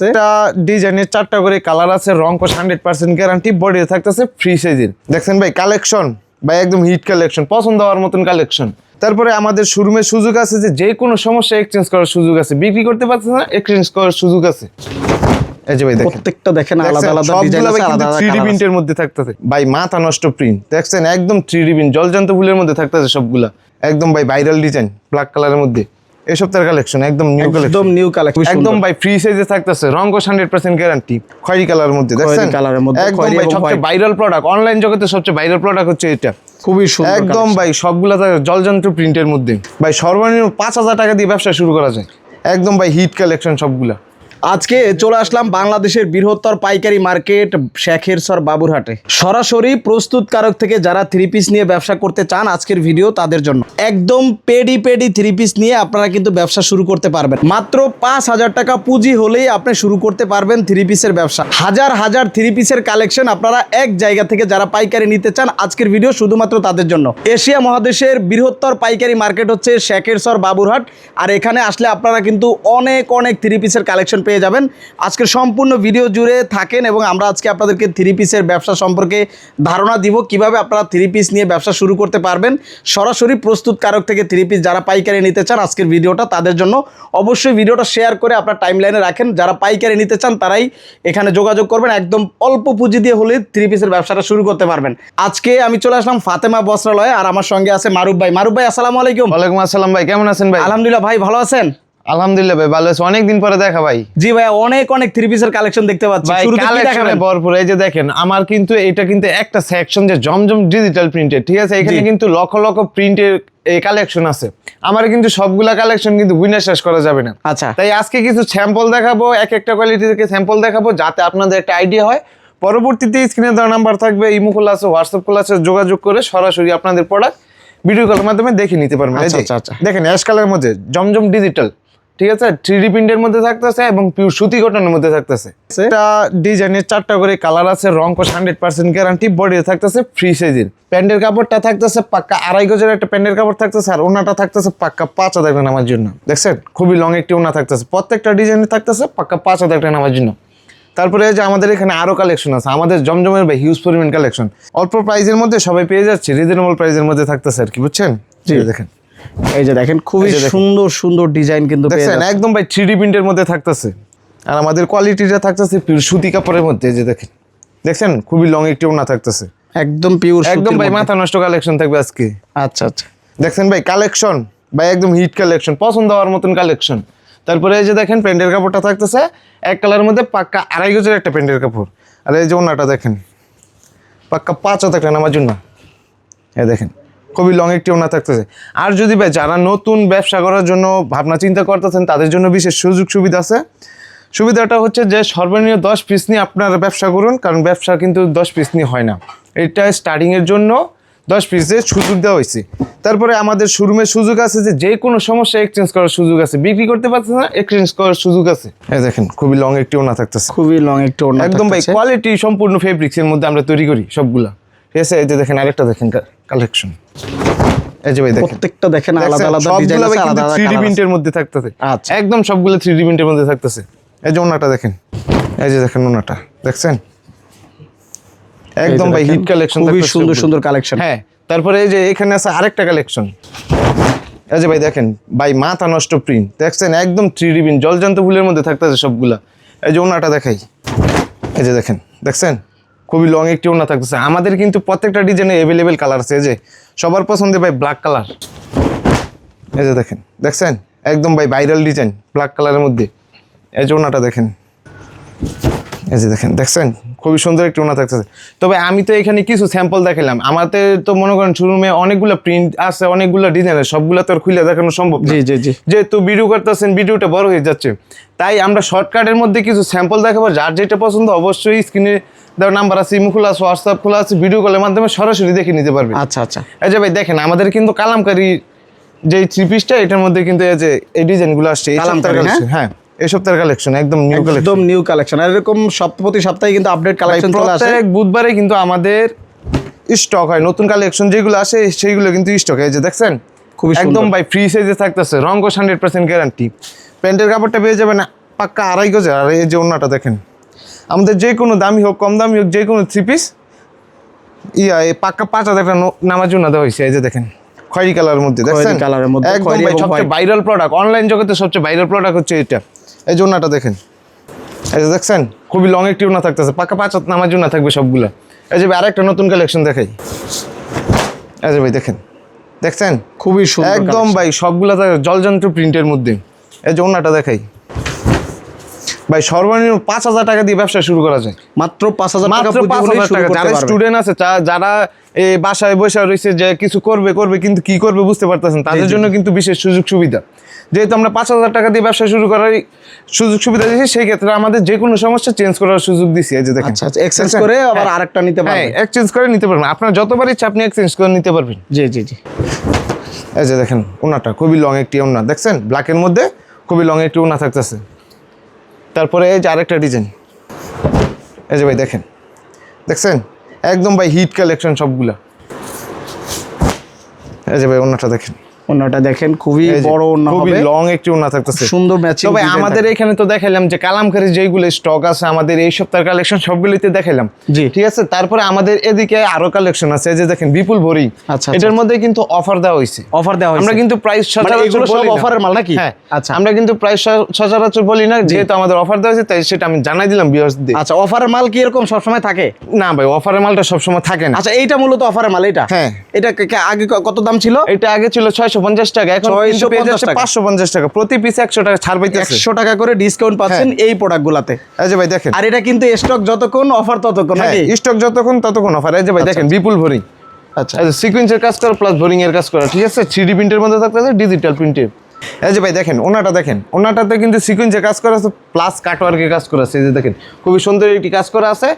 থাকতেছে। এটা ডিজাইনের চারটা করে কালার আছে রং কোশ হান্ড্রেড পার্সেন্ট গ্যারান্টি বডি থাকতেছে ফ্রি সাইজের দেখছেন ভাই কালেকশন ভাই একদম হিট কালেকশন পছন্দ হওয়ার মতন কালেকশন তারপরে আমাদের শোরুমের সুযোগ আছে যে যে কোনো সমস্যা এক্সচেঞ্জ করার সুযোগ আছে। বিক্রি করতে পারছে না এক্সচেঞ্জ করার সুযোগ আছে। এই যে ভাই দেখেন। প্রত্যেকটা দেখেন আলাদা আলাদা ডিজাইন আছে আলাদা আলাদা 3D প্রিন্টের মধ্যে থাকতেছে। ভাই মাথা নষ্ট প্রিন্ট দেখছেন? একদম 3D প্রিন্ট জলজান্ত ফুলের মধ্যে থাকতেছে সবগুলা। একদম ভাই ভাইরাল ডিজাইন ব্ল্যাক কালারের মধ্যে। এই সপ্তাহের কালেকশন একদম নিউ একদম নিউ কালেকশন একদম ভাই ফ্রি সাইজে থাকতেছে। রং কোশ হান্ড্রেড পার্সেন্ট গ্যারান্টি খয়েরি কালারের মধ্যে দেখছেন? কালারের মধ্যে, একদম ভাই সবচেয়ে ভাইরাল প্রোডাক্ট অনলাইন জগতে সবচেয়ে ভাইরাল প্রোডাক্ট হচ্ছে এটা। খুবই সুন্দর একদম ভাই সবগুলা জলযন্ত্র প্রিন্টের মধ্যে। ভাই সর্বনিম্ন পাঁচ হাজার টাকা দিয়ে ব্যবসা শুরু করা যায়। একদম ভাই হিট কালেকশন সবগুলা। আজকে চলে আসলাম বাংলাদেশের বৃহত্তর পাইকারি মার্কেট শেখের সর বাবুরহাটে। সরাসরি প্রস্তুতকারক থেকে যারা থ্রি পিস নিয়ে ব্যবসা করতে চান আজকের ভিডিও তাদের জন্য। একদম পেডি পেডি থ্রি পিস নিয়ে আপনারা কিন্তু ব্যবসা শুরু করতে পারবেন। মাত্র পাঁচ হাজার টাকা পুঁজি হলেই আপনি শুরু করতে পারবেন থ্রি পিসের ব্যবসা। হাজার হাজার থ্রি পিসের কালেকশন আপনারা এক জায়গা থেকে যারা পাইকারি নিতে চান আজকের ভিডিও শুধুমাত্র তাদের জন্য। এশিয়া মহাদেশের বৃহত্তর পাইকারি মার্কেট হচ্ছে শেখের সর বাবুরহাট। আর এখানে আসলে আপনারা কিন্তু অনেক অনেক থ্রি পিসের কালেকশন পেয়ে যাবেন। আজকের সম্পূর্ণ ভিডিও জুড়ে থাকেন এবং আমরা আজকে আপনাদেরকে থ্রি পিসের ব্যবসা সম্পর্কে ধারণা দিব কীভাবে আপনারা থ্রি পিস নিয়ে ব্যবসা শুরু করতে পারবেন। সরাসরি প্রস্তুতকারক থেকে থ্রি পিস যারা পাইকারি নিতে চান আজকের ভিডিওটা তাদের জন্য অবশ্যই ভিডিওটা শেয়ার করে আপনার টাইম লাইনে রাখেন। যারা পাইকারি নিতে চান তারাই এখানে যোগাযোগ করবেন। একদম অল্প পুঁজি দিয়ে হলে থ্রি পিসের ব্যবসাটা শুরু করতে পারবেন। আজকে আমি চলে আসলাম ফাতেমা বস্ত্রালয়ে আর আমার সঙ্গে আছে মারুফ ভাই। মারুফ ভাই আসসালামু আলাইকুম। ওয়ালাইকুম আসসালাম ভাই কেমন আছেন ভাই? আলহামদুলিল্লাহ ভাই ভালো আছেন? আলহামদুলিল্লাহ ভাই ভালো আছে। অনেকদিন পরে দেখা ভাই। জি ভাই অনেক অনেক থ্রি পিসের কালেকশন দেখতে পাচ্ছি। শুরুতে কি দেখাবেন? ভরপুর এই যে দেখেন আমার কিন্তু এটা কিন্তু একটা সেকশন যে জমজম ডিজিটাল প্রিন্টেড ঠিক আছে? এখানে কিন্তু লক্ষ লক্ষ প্রিন্টের এই কালেকশন আছে। আমার কিন্তু সবগুলা কালেকশন কিন্তু বুঝে শেষ করা যাবে না। আচ্ছা। তাই আজকে কিছু স্যাম্পল দেখাবো এক একটা কোয়ালিটি থেকে স্যাম্পল দেখাবো যাতে আপনাদের একটা আইডিয়া হয়। পরবর্তীতে স্ক্রিনে দেওয়া নাম্বার থাকবে ইমো খোলা আছে হোয়াটসঅ্যাপ খোলা আছে যোগাযোগ করে সরাসরি আপনাদের প্রোডাক্ট ভিডিও কলের মাধ্যমে দেখে নিতে পারবেন। আচ্ছা, আচ্ছা, আচ্ছা। দেখেন অ্যাশ কালারের মধ্যে জমজম ডিজিটাল ঠিক আছে? থ্রি ডি প্রিন্টের মধ্যে থাকতেছে এবং পিওর সুতি কটনের মধ্যে থাকতেছে। এটা ডিজাইনের চারটা করে কালার আছে রং কোশ হান্ড্রেড পার্সেন্ট গ্যারান্টি বডি থাকতেছে ফ্রি সাইজের প্যান্টের কাপড়টা থাকতেছে পাক্কা আড়াই গজের একটা প্যান্টের কাপড় থাকতেছে আর ওনাটা থাকতেছে পাক্কা পাঁচ হাজার টাকা নামার জন্য। দেখছেন? খুবই লং একটি ওনা থাকতেছে। প্রত্যেকটা ডিজাইনে থাকতেছে পাক্কা পাঁচ হাজার টাকা নামার জন্য। তারপরে যে আমাদের এখানে আরও কালেকশন আছে। আমাদের জমজমের ভাই হিউজ পরিমাণ কালেকশন অল্প প্রাইজের মধ্যে সবাই পেয়ে যাচ্ছে রিজনেবল প্রাইজের মধ্যে থাকতেছে আর কি বুঝছেন? জি। দেখেন। এই যে দেখেন খুবই দেখেন। সুন্দর সুন্দর ডিজাইন কিন্তু পেয়ে দেখছেন একদম ভাই থ্রি প্রিন্টের মধ্যে থাকতেছে। আর আমাদের কোয়ালিটিটা থাকতেছে সুতি কাপড়ের মধ্যে এই যে দেখেন। দেখছেন খুবই লং একটি ওনা থাকতেছে। একদম পিওর একদম ভাই মাথা নষ্ট কালেকশন থাকবে আজকে। আচ্ছা আচ্ছা। দেখছেন ভাই কালেকশন ভাই একদম হিট কালেকশন পছন্দ হওয়ার মতন কালেকশন তারপরে এই যে দেখেন প্যান্টের কাপড়টা থাকতেছে এক কালারের মধ্যে পাক্কা আড়াই গজের একটা প্যান্টের কাপড়। আর এই যে ওনাটা দেখেন পাক্কা পাঁচ হাজার টাকা নামার জন্য এই দেখেন খুবই লং একটি ওনা থাকতেছে। আর যদি ভাই যারা নতুন ব্যবসা করার জন্য ভাবনা চিন্তা করতেছেন তাদের জন্য বিশেষ সুযোগ সুবিধা আছে। সুবিধাটা হচ্ছে যে সর্বনিম্ন দশ পিস নিয়ে আপনারা ব্যবসা করুন কারণ ব্যবসা কিন্তু দশ পিস নিয়ে হয় না। এটা স্টার্টিংয়ের জন্য দশ পিসে সুযোগ দেওয়া হয়েছে। তারপরে আমাদের শোরুমের সুযোগ আছে যে যে কোনো সমস্যা এক্সচেঞ্জ করার সুযোগ আছে। বিক্রি করতে পারছে না এক্সচেঞ্জ করার সুযোগ আছে। এই দেখেন খুবই লং একটি ওনা থাকতেছে। খুবই লং একটু ওড়না একদম ভাই কোয়ালিটি সম্পূর্ণ ফেব্রিক্সের মধ্যে আমরা তৈরি করি সবগুলা। ঠিক আছে এই যে দেখেন আরেকটা দেখেন। কালেকশন। এই যে ভাই দেখেন। প্রত্যেকটা দেখেন আলাদা আলাদা ডিজাইন আছে আলাদা আলাদা 3D প্রিন্টের মধ্যে থাকতেছে। আচ্ছা। একদম সবগুলো 3D প্রিন্টের মধ্যে থাকতেছে। এই যে ওনাটা দেখেন। এই যে দেখেন ওনাটা। দেখছেন? একদম ভাই হিট কালেকশন খুবই সুন্দর সুন্দর কালেকশন হ্যাঁ তারপরে এই যে এখানে আছে আরেকটা কালেকশন এই যে ভাই দেখেন ভাই মাথা নষ্ট প্রিন্ট দেখছেন? একদম 3D প্রিন্ট জলজান্ত ফুলের মধ্যে থাকতেছে সবগুলা। এই যে ওনাটা দেখাই। এই যে দেখেন দেখছেন? খুবই লং একটি ওনা থাকতেছে। আমাদের কিন্তু প্রত্যেকটা ডিজাইনে অ্যাভেলেবেল কালার আছে যে, সবার পছন্দে ভাই ব্ল্যাক কালার এই যে দেখেন, দেখছেন? একদম ভাই ভাইরাল ডিজাইন ব্ল্যাক কালারের মধ্যে। এই যে ওনাটা দেখেন। এই যে দেখেন, দেখছেন? খুবই সুন্দর একটি ওনা থাকতেছে। তবে আমি তো এখানে কিছু স্যাম্পল দেখালাম আমাদের তো মনে করেন শোরুমে অনেকগুলো প্রিন্ট আছে অনেকগুলো ডিজাইনের সবগুলো তো আর খুলে দেখানো সম্ভব জি জি জি। যেহেতু ভিডিও করতেছেন ভিডিওটা বড় হয়ে যাচ্ছে। তাই আমরা শর্টকাটের মধ্যে কিছু স্যাম্পল দেখাবো। যার যেটা পছন্দ অবশ্যই স্ক্রিনে দেওয়ার নাম্বার আছে ইমো খোলা আছে হোয়াটসঅ্যাপ খোলা আছে ভিডিও কলের মাধ্যমে সরাসরি দেখে নিতে পারবে আচ্ছা আচ্ছা। এই যে ভাই দেখেন আমাদের কিন্তু কালামকারি যে থ্রি পিসটা এটার মধ্যে কিন্তু এই যে এই ডিজাইনগুলো আসছে কালামকারী, collection, হ্যাঁ। এই সপ্তাহের কালেকশন একদম নিউ কালেকশন একদম নিউ কালেকশন আর এরকম সপ্তাহ প্রতি সপ্তাহে কিন্তু আপডেট কালেকশন চলে আসে। প্রত্যেক বুধবারে কিন্তু আমাদের স্টক হয়। নতুন কালেকশন যেগুলো আসে সেইগুলো কিন্তু স্টক হয়। যে দেখছেন? খুবই একদম ভাই ফ্রি সাইজে থাকতেছে। রং কোশ হান্ড্রেড পার্সেন্ট গ্যারান্টি প্যান্টের কাপড়টা পেয়ে যাবেন পাক্কা আড়াই গজের। আর এই যে ওনাটা দেখেন আমাদের যে কোনো দামি হোক কম দামি হোক যে কোনো থ্রি পিস ইয়া এই পাক্কা পাঁচ হাজার নো- নামার জন্য দেওয়া হয়েছে। এই যে দেখেন খয়েরি কালারের মধ্যে দেখছেন? কালারের মধ্যে, একদম ভাই সবচেয়ে ভাইরাল প্রোডাক্ট অনলাইন জগতে সবচেয়ে ভাইরাল প্রোডাক্ট হচ্ছে এটা। এই জোনাটা দেখেন। এই যে দেখছেন খুবই লং একটি ওনা থাকতেছে পাকা পাঁচ হাত নামার জন্য থাকবে সবগুলো। এই যে ভাই আরেকটা নতুন কালেকশন দেখাই। এই যে ভাই দেখেন। দেখছেন? খুবই সুন্দর একদম ভাই সবগুলো জলযন্ত্র প্রিন্টের মধ্যে। এই যে ওনাটা দেখাই। ভাই সর্বনিম্ন পাঁচ হাজার টাকা দিয়ে ব্যবসা শুরু করা যায়। মাত্র পাঁচ হাজার টাকা মাত্র পাঁচ হাজার টাকা। যারা স্টুডেন্ট আছে যারা এই বাসায় বসে রয়েছে যে কিছু করবে করবে কিন্তু কি করবে বুঝতে পারতেছেন। তাদের জন্য কিন্তু বিশেষ সুযোগ সুবিধা। যেহেতু আমরা পাঁচ হাজার টাকা দিয়ে ব্যবসা শুরু করার সুযোগ সুবিধা দিয়েছি সেই ক্ষেত্রে আমাদের যে কোনো সমস্যা চেঞ্জ করার সুযোগ দিছি এই যে দেখেন। আচ্ছা আচ্ছা এক্সচেঞ্জ করে আবার হ্যাঁ। আরেকটা নিতে হ্যাঁ পারবে এক্সচেঞ্জ করে নিতে পারবেন। আপনার যতবার ইচ্ছা আপনি এক্সচেঞ্জ করে নিতে পারবেন। জি জি জি। এই যে দেখেন ওনাটা খুবই লং একটি ওনা দেখছেন? ব্ল্যাকের মধ্যে খুবই লং একটি ওনা থাকতেছে। তারপরে এই যে আরেকটা ডিজাইন। এই যে ভাই দেখেন। দেখছেন? একদম ভাই হিট কালেকশন সবগুলা। এই যে ভাই অন্যটা দেখেন। অন্যটা দেখেন খুবই বড় খুবই হবে। লং একটি ওনা থাকতেছে। সুন্দর ম্যাচিং তবে আমাদের এখানে তো দেখাইলাম যে কালামকারী যেগুলো স্টক আছে আমাদের এই সপ্তাহের কালেকশন সবগুলিতে দেখাইলাম। জি। ঠিক আছে? তারপরে আমাদের এদিকে আরও কালেকশন আছে যে দেখেন বিপুল ভরি। আচ্ছা, এটার মধ্যে কিন্তু অফার দেওয়া হয়েছে। অফার দেওয়া হয়েছে। আমরা কিন্তু প্রাইস মানে এগুলো সব অফারের মাল নাকি? হ্যাঁ আচ্ছা। আচ্ছা আমরা কিন্তু প্রাইস সচরাচর বলি না যেহেতু আমাদের অফার দেওয়া হয়েছে তাই সেটা আমি জানাই দিলাম ভিউয়ার্সদের আচ্ছা অফারের মাল কি এরকম সবসময় থাকে? না ভাই অফারের মালটা সবসময় থাকে না। আচ্ছা এইটা মূলত অফারের মাল এটা হ্যাঁ। এটা আগে কত দাম ছিল? এটা আগে ছিল ছয়শো পঞ্চাশ টাকা। এখন কিন্তু পেয়ে যাচ্ছে। পাঁচশো পঞ্চাশ টাকা। প্রতি পিস একশো টাকা ছাড় পাইতেছে। একশো টাকা করে ডিসকাউন্ট পাচ্ছেন এই প্রোডাক্ট গুলাতে এই যে ভাই দেখেন। আর এটা কিন্তু স্টক যতক্ষণ অফার ততক্ষণ হ্যাঁ স্টক যতক্ষণ ততক্ষণ অফার এই যে ভাই দেখেন বিপুল ভরি। আচ্ছা। এই যে সিকুয়েন্সের কাজ করা প্লাস বোরিং এর কাজ করা। ঠিক আছে? থ্রি প্রিন্টের মধ্যে থাকতেছে ডিজিটাল প্রিন্টের এই যে ভাই দেখেন ওনাটা দেখেন। ওনাটাতে কিন্তু সিকুয়েন্সের কাজ করা আছে প্লাস কাটওয়ার্কের কাজ করা আছে। এই যে দেখেন খুবই সুন্দর একটি কাজ করা আছে।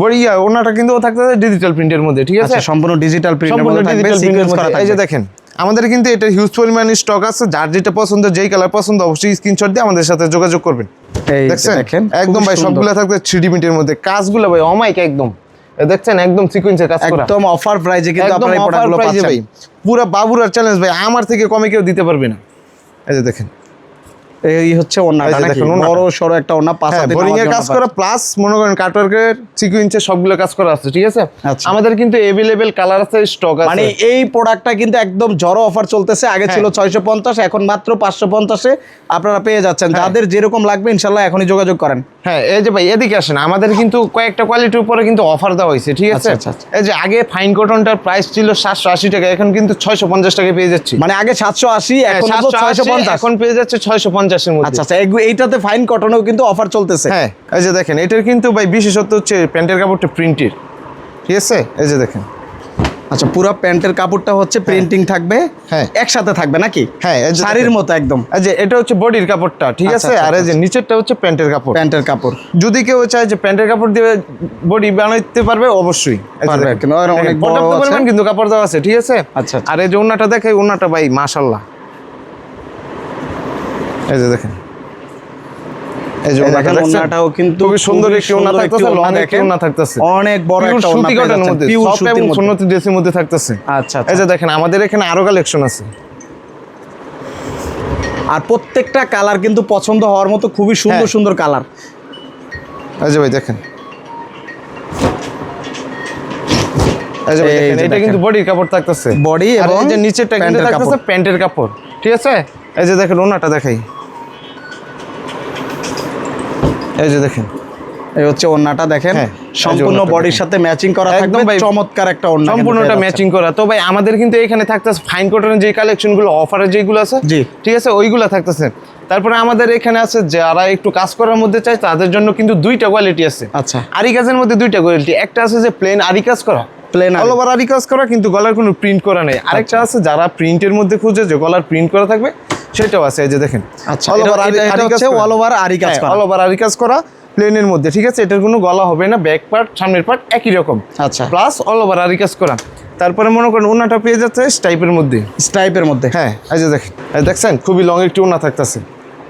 বড়িয়া ওনাটা কিন্তু থাকতেছে ডিজিটাল প্রিন্টের মধ্যে ঠিক আছে? আচ্ছা সম্পূর্ণ ডিজিটাল প্রিন্টের মধ্যে থাকবে ডিজিটাল সিকোয়েন্স প্রিন্টের করা এই যে দেখেন আমাদের কিন্তু এটা হিউজ পরিমাণে স্টক আছে যার যেটা পছন্দ যেই কালার পছন্দ অবশ্যই স্ক্রিনশট দিয়ে আমাদের সাথে যোগাযোগ করবেন। দেখছেন? দেখেন একদম ভাই। সবগুলো থাকবে থ্রি মিনিটের মধ্যে। কাজগুলো ভাই অমাইক একদম। দেখছেন? একদম সিকোয়েন্সের কাজ করা। একদম অফার প্রাইজে কিন্তু আপনারা এই প্রোডাক্টগুলো পাচ্ছেন। ভাই। পুরো বাবুরার চ্যালেঞ্জ ভাই আমার থেকে কমে কেউ দিতে পারবে না। এই যে দেখেন। এই হচ্ছে ওন্নাটা নাকি? বড় সরো একটা ওন্না পাঁচ হ্যাঁ হাতে বোরিং এর কাজ করা প্লাস মনে করেন কাটওয়ার্কের সিকুয়েন্সের সবগুলো কাজ করা আছে ঠিক আছে? আচ্ছা। আমাদের কিন্তু এভেলেবেল কালার আছে স্টক আছে। মানে এই প্রোডাক্টটা কিন্তু একদম জড়ো অফার চলতেছে। আগে হ্যাঁ। ছিল ছয়শো পঞ্চাশ এখন মাত্র পাঁচশো পঞ্চাশে আপনারা পেয়ে যাচ্ছেন। যাদের যেরকম লাগবে ইনশাল্লাহ এখনই যোগাযোগ করেন। হ্যাঁ এই যে ভাই এদিকে আসেন। আমাদের কিন্তু কয়েকটা কোয়ালিটির উপরে কিন্তু অফার দেওয়া হয়েছে ঠিক আছে? আচ্ছা, আচ্ছা, এই যে আগে ফাইন কটনটার প্রাইস ছিল সাতশো আশি টাকা এখন কিন্তু ছয়শো পঞ্চাশ টাকা পেয়ে যাচ্ছি। মানে আগে সাতশো আশি হ্যাঁ, এখন 780, ছয়শো পঞ্চাশ। এখন পেয়ে যাচ্ছে ছয়শো পঞ্চাশের মধ্যে। আচ্ছা আচ্ছা এইটাতে ফাইন কটনেও কিন্তু অফার চলতেছে। হ্যাঁ এই যে দেখেন এটার কিন্তু ভাই বিশেষত্ব হচ্ছে প্যান্টের কাপড়টা প্রিন্টের ঠিক আছে? এই যে দেখেন। আচ্ছা পুরো প্যান্টের কাপড়টা হচ্ছে প্রিন্টিং থাকবে হ্যাঁ। একসাথে থাকবে নাকি? হ্যাঁ, শাড়ির মতো একদম। এই যে এটা হচ্ছে বডির কাপড়টা ঠিক আচ্ছা, আছে? আচ্ছা, আর এই যে নিচেরটা হচ্ছে প্যান্টের কাপড়। প্যান্টের কাপড়। যদি কেউ চায় যে প্যান্টের কাপড় দিয়ে বডি বানাইতে পারবে অবশ্যই। পারবে, কিন্তু অনেক বড় পরিমাণ কিন্তু কাপড় দেওয়া আছে ঠিক আছে? আচ্ছা, আচ্ছা। আর এই যে ওন্নাটা দেখে ওন্নাটা ভাই মাশাল্লাহ এই যে দেখেন। এই যে দেখেন, দেখছেন? কিন্তু খুবই সুন্দর একটি ওন্না সুন্দর থাকতেছে লং একটি ওন্না থাকতেছে। অনেক বড় একটা ওড়না সুতি পেয়ে মধ্যে pure সুতির মধ্যে। সুন্নতি ড্রেসের মধ্যে থাকতেছে। আচ্ছা এই আচ্ছা যে দেখেন আমাদের এখানে আরও কালেকশন আছে। আর প্রত্যেকটা কালার কিন্তু পছন্দ হওয়ার মতো খুবই সুন্দর হ্যাঁ। সুন্দর কালার এই যে ভাই দেখেন। এটা কিন্তু বডির কাপড় থাকতেছে। আর এবং নিচেরটা কিন্তু থাকতেছে প্যান্টের কাপড় ঠিক আছে? এই যে দেখেন ওনাটা দেখাই। এই যে দেখেন। এই হচ্ছে ওড়নাটা দেখেন। হ্যাঁ, সম্পূর্ণ বডির সাথে ম্যাচিং করা একদম ভাই, চমৎকার একটা ওড়না কিন্তু সম্পূর্ণটা ম্যাচিং করা। তো ভাই আমাদের কিন্তু এখানে থাকতেছে ফাইন কটনের যে কালেকশনগুলো অফারে যেগুলো আছে জি। ঠিক আছে ওইগুলো থাকতেছে। তারপরে আমাদের এখানে আছে যারা একটু কাজ করার মধ্যে চায় তাদের জন্য কিন্তু দুইটা কোয়ালিটি আছে। আচ্ছা। আরি কাজের মধ্যে দুইটা কোয়ালিটি একটা আছে যে প্লেন আরি কাজ করা। প্লেন। অল ওভার আরি কাজ করা কিন্তু গলার কোনো প্রিন্ট করা নেই। আরেকটা আছে যারা প্রিন্টের মধ্যে খুঁজে যে গলার প্রিন্ট করা থাকবে সেটাও আছে এই যে দেখেন। আচ্ছা, এটা- হচ্ছে আরি কাজ করা। অল ওভার আরি কাজ করা প্লেনের মধ্যে ঠিক আছে? এটার কোনো গলা হবে না ব্যাক পার্ট সামনের পার্ট একই রকম। আচ্ছা। প্লাস অল ওভার আরি কাজ করা। তারপরে মনে করেন ওনাটা পেয়ে যাচ্ছে স্টাইপের মধ্যে। স্টাইপের মধ্যে। হ্যাঁ এই যে দেখেন দেখছেন? খুবই লং একটি ওনা থাকতেছে।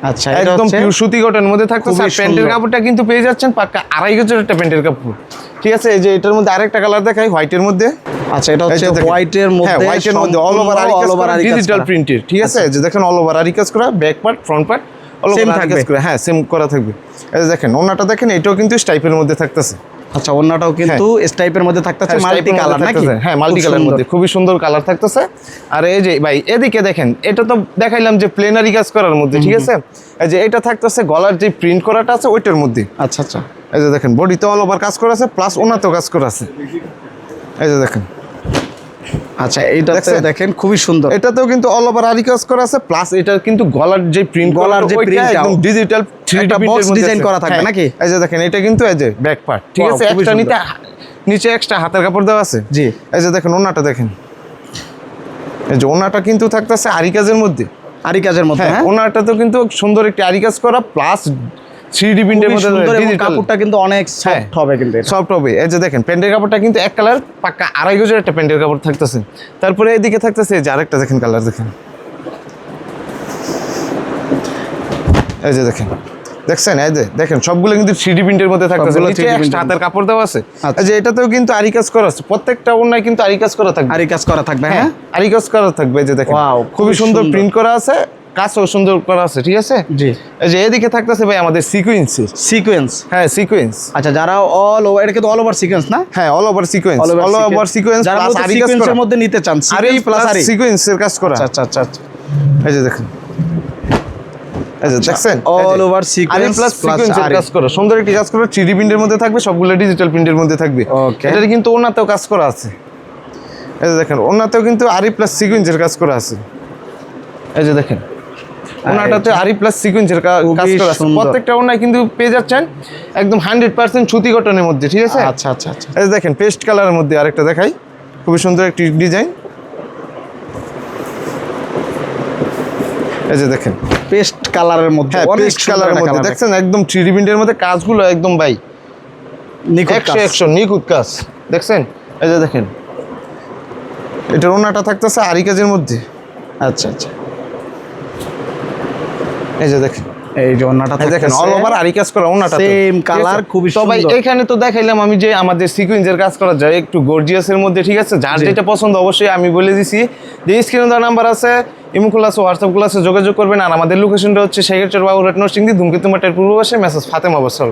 আচ্ছা একদম পিওর সুতি কটনের মধ্যে থাকতেছে। প্যান্টের কাপড়টা কিন্তু পেয়ে যাচ্ছেন পাক্কা আড়াই গজের একটা প্যান্টের কাপড়। ঠিক আছে এই যে এটার মধ্যে আরেকটা কালার দেখাই হোয়াইটের মধ্যে আচ্ছা এটা হচ্ছে। হোয়াইটের হ্যাঁ মধ্যে হোয়াইটের মধ্যে অল ওভার over করা ডিজিটাল করা। প্রিন্টের ঠিক আছে আচ্ছা। যে দেখেন অল ওভার আরি কাজ করা back part front part all over Same আরি কাজ থাকবে? হ্যাঁ সেম করা থাকবে এই যে দেখেন ওনাটা দেখেন এটাও কিন্তু স্টাইপের মধ্যে থাকতেছে আচ্ছা অন্যটাও কিন্তু স্টাইপের মধ্যে থাকতেছে হ্যাঁ, মাল্টি কালার নাকি। হ্যাঁ মাল্টি কালার। মধ্যে খুবই সুন্দর কালার থাকতেছে আর এই যে ভাই এদিকে দেখেন এটা তো দেখাইলাম যে প্লেনারি কাজ করার মধ্যে ঠিক আছে এই যে এটা থাকতেছে গলার যে প্রিন্ট করাটা আছে ওইটার মধ্যে আচ্ছা আচ্ছা এই যে দেখেন বডিতে অল ওভার কাজ করা আছে প্লাস ওনাতেও কাজ করা আছে। এই যে দেখেন। আচ্ছা এইটা দেখেন খুবই সুন্দর। এটাতেও কিন্তু অল ওভার আরি কাজ করা আছে প্লাস এটা কিন্তু গলার যে প্রিন্ট গলার যে printটাও একদম ডিজিটাল একটা box design করা থাকবে নাকি? এই যে দেখেন এটা কিন্তু এই যে ব্যাক পার্ট ঠিক আছে? একটা নিতে নিচে এক্সট্রা হাতের কাপড় দেওয়া আছে? জি। এই যে দেখেন ওনাটা দেখেন। এই যে ওনাটা কিন্তু থাকতেছে আরি কাজের মধ্যে। আরি কাজের মধ্যে হ্যাঁ হ্যাঁ? ওনাটা তো কিন্তু সুন্দর একটি আরি কাজ করা প্লাস থ্রি ডি প্রিন্টের খুবই মধ্যে কাপড়টা কিন্তু অনেক হ্যাঁ। সফট হবে কিন্তু সফট হবে। এই যে দেখেন প্যান্টের কাপড়টা কিন্তু এক কালার পাক্কা আড়াই গজের একটা প্যান্টের কাপড় থাকতেছে। তারপরে এদিকে থাকতেছে যে আরেকটা দেখেন কালার দেখেন। এই যে দেখেন দেখছেন? এই যে দেখেন সবগুলো কিন্তু থ্রি প্রিন্টের মধ্যে থাকতেছে। 3D হাতের কাপড় দেওয়া আছে। আচ্ছা। যে এটাতেও কিন্তু আরি কাজ করা আছে। প্রত্যেকটা ওনায় কিন্তু আরি কাজ করা থাকবে। আরি কাজ করা থাকবে হ্যাঁ হ্যাঁ? আরি কাজ করা থাকবে যে দেখেন। খুবই সুন্দর। প্রিন্ট করা আছে। কাজও সুন্দর করা আছে ঠিক আছে? জি। এই যে এদিকে থাকতেছে ভাই আমাদের সিকুয়েন্সের সিকোয়েন্স হ্যাঁ সিকুয়েন্স আচ্ছা যারা অল ওভার এটা কিন্তু অল ওভার সিকোয়েন্স না? হ্যাঁ all over sequence all all over sequence plus আরি সিকোয়েন্সের মধ্যে নিতে চান আরি সিকোয়েন্স প্লাস আরি সিকোয়েন্সের কাজ করা। আচ্ছা আচ্ছা আচ্ছা আচ্ছা। এই যে দেখেন। দেখছেন? আরি প্লাস সিকোয়েন্সের কাজ করা। সুন্দর একটি কাজ করা। থ্রি প্রিন্টের মধ্যে থাকবে সবগুলো ডিজিটাল প্রিন্টের মধ্যে থাকবে. এটার কিন্তু ওনাতেও কাজ করা আছে। এই যে দেখেন ওনাতেও কিন্তু আরি প্লাস সিকোয়েন্সের কাজ করা আছে। এই যে দেখেন। ওনাটাতে আরি প্লাস সিকোয়েন্সের কাজ করা আছে। প্রত্যেকটা ওনায় কিন্তু পেয়ে যাচ্ছেন একদম হান্ড্রেড পার্সেন্ট সুতি কটনের মধ্যে ঠিক আছে? আচ্ছা আচ্ছা আচ্ছা। এই দেখেন পেস্ট কালারের মধ্যে আরেকটা দেখাই। খুবই সুন্দর একটি ডিজাইন এই যে দেখেন। পেস্ট কালারের মধ্যে হ্যাঁ পেস্ট সুন্দর কালারের মধ্যে। দেখছেন একদম থ্রি প্রিন্টের মধ্যে কাজগুলো একদম ভাই। নিখুঁত কাজ। একশো নিখুঁত কাজ। দেখছেন? এই যে দেখেন। এটার ওনাটা থাকতেছে আরি কাজের মধ্যে। আচ্ছা আচ্ছা। এই যে দেখেন। এই যে ওনাটা দেখেন অল ওভার আরি কাজ করা ওনাটা সেম কালার খুবই সুন্দর। সবাই এখানে তো দেখাইলাম আমি যে আমাদের সিকোয়েন্সের কাজ করা যায় একটু গর্জিয়াসের মধ্যে ঠিক আছে? যার যেটা পছন্দ অবশ্যই আমি বলে দিছি। যে স্ক্রিনে দেওয়া নাম্বার আছে ইমো খোলা হোয়াটসঅ্যাপ ক্লাসে যোগাযোগ করবেন। আর আমাদের লোকেশনটা হচ্ছে শেখেরচর বাবুরহাট নরসিংদী ধূমকেতু মাঠের পূর্ব পাশে মেসেজ ফাতেমা বসল